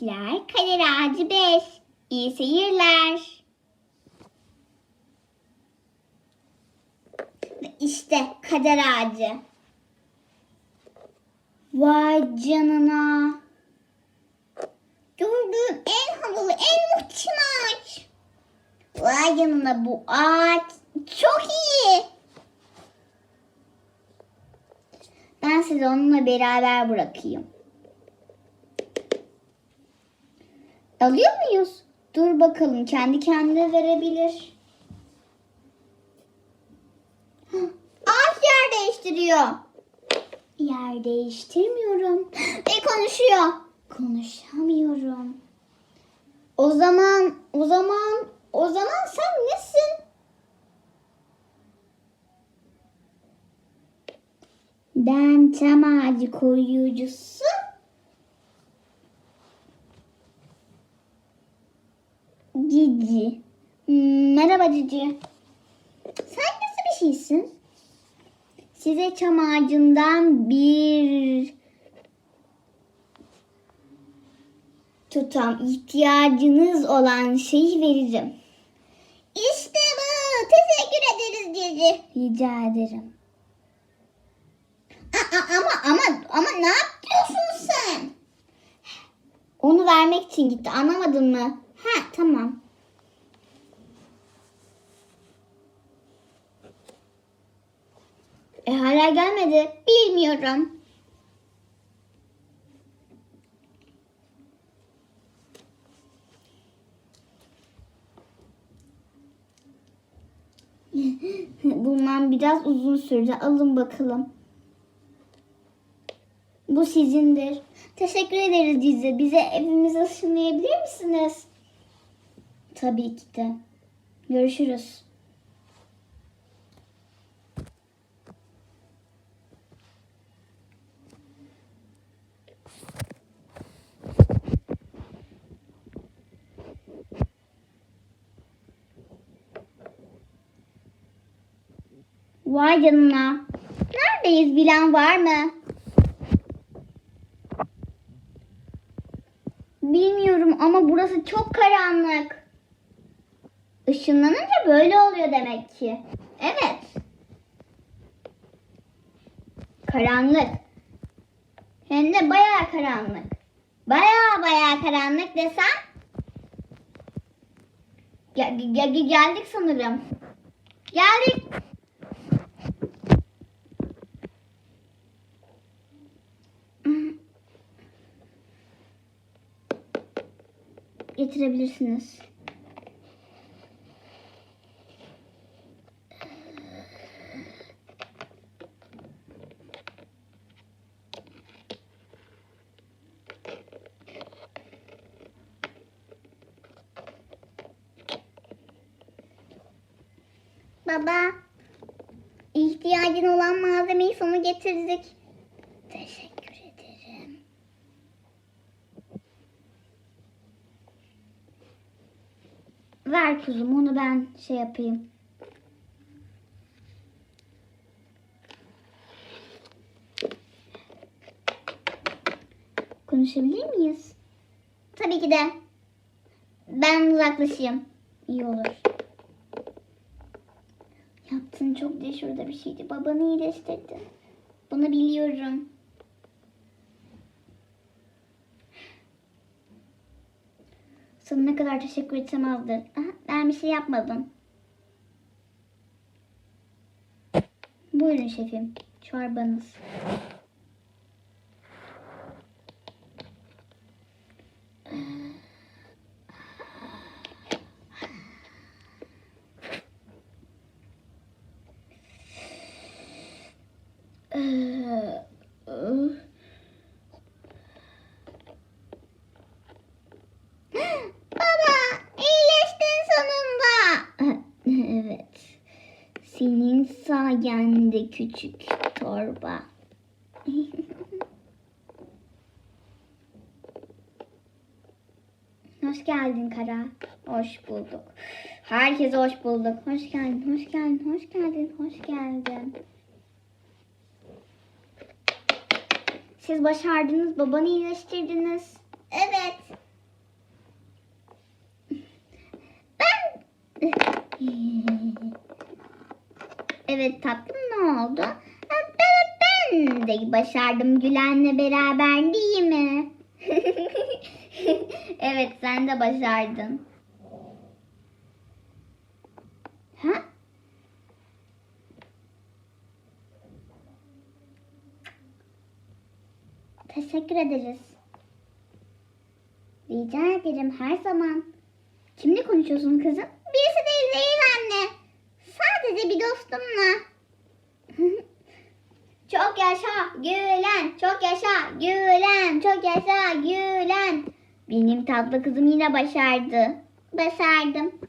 gençler. Kader Ağacı 5. İyi seyirler. İşte kader ağacı. Vay canına. Gördüğüm en havalı, en muhteşem ağaç. Vay canına bu ağaç çok iyi. Ben sizi onunla beraber bırakayım. Alıyor muyuz? Dur bakalım kendi kendine verebilir. Ağaç yer değiştiriyor. Yer değiştirmiyorum. Ve konuşuyor. Konuşamıyorum. O zaman, o zaman, o zaman sen nesin? Ben çam ağacı koruyucusu. Cici. Merhaba Cici. Sen nasıl bir şeysin? Size çam ağacından bir tutam ihtiyacınız olan şeyi vereceğim. İşte bu. Teşekkür ederiz Cici. Rica ederim. Aa, ama ama ama ne yapıyorsun sen? Onu vermek için gitti. Anlamadın mı? Ha tamam. E hala gelmedi. Bilmiyorum. Bulmam biraz uzun sürdü. Alın bakalım. Bu sizindir. Teşekkür ederiz Cize. Bize evimize ışınlayabilir misiniz? Tabii ki de. Görüşürüz. Vay canına. Neredeyiz bilen var mı? Bilmiyorum ama burası çok karanlık. Işınlanınca böyle oluyor demek ki. Evet. Karanlık. Hem de bayağı karanlık. Bayağı bayağı karanlık desem. Gel, gel, gel- geldik sanırım. Geldik. Getirebilirsiniz. Baba, ihtiyacın olan malzemeyi sana getirdik. Ver kuzum onu ben şey yapayım. Konuşabilir miyiz? Tabii ki de. Ben uzaklaşayım. İyi olur. Yaptığın çok cesur bir şeydi. Babanı iyileştirdin. Bunu biliyorum. Sana ne kadar teşekkür etsem azdır. Ben bir şey yapmadım. Buyurun şefim. Çorbanız. Senin sayende küçük torba. hoş geldin Kara. Hoş bulduk. Herkese hoş bulduk. Hoş geldin, hoş geldin, hoş geldin, hoş geldin. Siz başardınız, babanı iyileştirdiniz. Evet. Evet tatlım ne oldu? Ha, Ben, ben de başardım Gülen'le beraber değil mi? evet sen de başardın. Ha? Teşekkür ederiz. Rica ederim her zaman. Kimle konuşuyorsun kızım? Birisi değil değil Sadece bir dostumla. çok yaşa Gülen, çok yaşa Gülen, çok yaşa Gülen. Benim tatlı kızım yine başardı. Başardım.